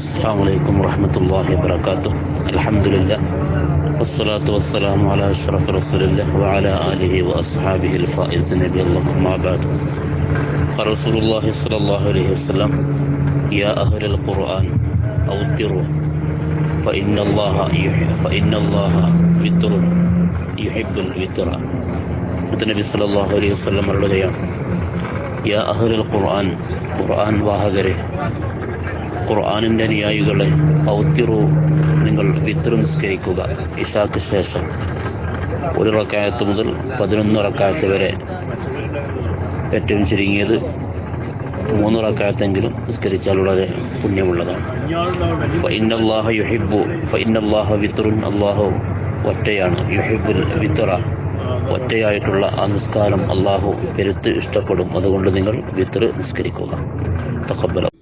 السلام عليكم ورحمة الله وبركاته الحمد لله والصلاة والسلام على أشرف رسول الله وعلى آله وأصحابه الفائز نبي الله ما بعد قال رسول الله صلى الله عليه وسلم يا أهل القرآن أوتروا فإن الله يحب فإن الله وتر يحب الوتر നബി സല്ലല്ലാഹു അലൈഹി വസല്ലം പറയുകയാണ് യാ അഹ്ലുൽ ഖുർആൻ ഖുർആൻ വാഹകരെ ഖുർആനിന്റെ അനുയായികളെ ഔത്തിറു നിങ്ങൾ വിത്തർ നിസ്കരിക്കുക. ഇഷാക്ക് ശേഷം ഒരു റക്കായത്ത് മുതൽ പതിനൊന്ന് റക്കായത്ത് വരെ ഏറ്റവും ചുരുങ്ങിയത് മൂന്ന് റക്കായത്തെങ്കിലും നിസ്കരിച്ചാൽ വളരെ പുണ്യമുള്ളതാണ്. യുഹിബ്ബു ഫഇന്നല്ലാഹ വിത്തറുൻ അല്ലാഹു ഒറ്റയാണ്. യുഹിബുൽ വിത്തറ ഒറ്റയായിട്ടുള്ള ആ നിസ്കാരം അള്ളാഹു പെരുത്ത് ഇഷ്ടപ്പെടും. അതുകൊണ്ട് നിങ്ങൾ വിത്തറ് നിസ്കരിക്കുക. തഖബ്ബൽ.